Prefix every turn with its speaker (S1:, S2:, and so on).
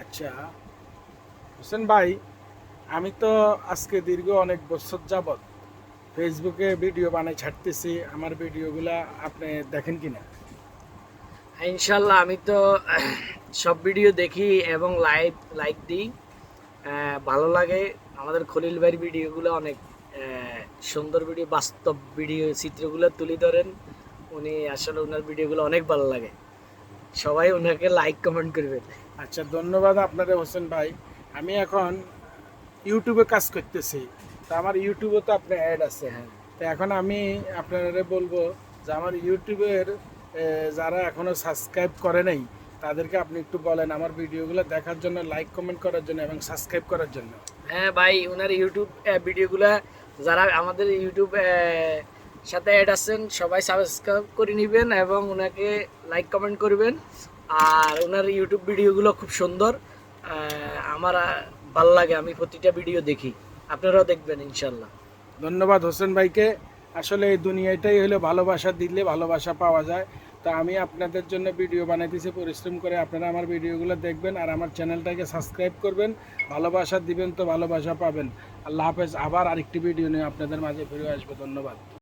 S1: আচ্ছা। হোসেন ভাই, আমি তো আজকে দীর্ঘ অনেক বছর যাবৎ ফেসবুকে ভিডিও বানাই ছাড়তেছি, আমার ভিডিওগুলা আপনি দেখেন কি
S2: না ইনশাল্লাহ, আমি তো সব ভিডিও দেখি এবং লাইভ, লাইক দিই। ভালো লাগে। আমাদের খলিল ভাইয়ের ভিডিওগুলো অনেক সুন্দর ভিডিও, বাস্তব ভিডিও, চিত্রগুলো তুলে ধরেন। উনি আসলে ওনার ভিডিওগুলো অনেক ভালো লাগে। সবাই ওনাকে লাইক কমেন্ট করবেন।
S1: আচ্ছা ধন্যবাদ আপনাদের হোসেন ভাই। আমি এখন ইউটিউবে কাজ করতেছি। তা আমার ইউটিউবে তো আপনার অ্যাড আছে।
S2: হ্যাঁ।
S1: তো এখন আমি আপনারা বলব যে আমার ইউটিউবের যারা এখনও সাবস্ক্রাইব করে নাই তাদেরকে আপনি একটু বলেন আমার ভিডিওগুলো দেখার জন্য লাইক কমেন্ট করার জন্য এবং সাবস্ক্রাইব করার জন্য।
S2: হ্যাঁ ভাই ওনার ইউটিউব ভিডিওগুলো যারা আমাদের ইউটিউব সাথে অ্যাড আছেন, সবাই সাবস্ক্রাইব করে নেবেন এবং ওনাকে লাইক কমেন্ট করবেন। আর ওনার ইউটিউব ভিডিওগুলো খুব সুন্দর। আমার ভালো লাগে, আমি প্রতিটা ভিডিও দেখি। আপনারাও দেখবেন, ইনশাল্লাহ।
S1: ধন্যবাদ হোসেন ভাইকে। আসলে এই দুনিয়াটাই হলো ভালোবাসা, দিলে ভালোবাসা পাওয়া যায়। তো আমি আপনাদের জন্য ভিডিও বানাইতেছি, পরিশ্রম করে আপনারা আমার ভিডিওগুলো দেখবেন আর আমার চ্যানেলটাকে সাবস্ক্রাইব করবেন। ভালোবাসা দিবেন তো ভালোবাসা পাবেন। আল্লাহ হাফেজ, আবার আরেকটি ভিডিও নিয়ে আপনাদের মাঝে ফিরে আসবে। ধন্যবাদ।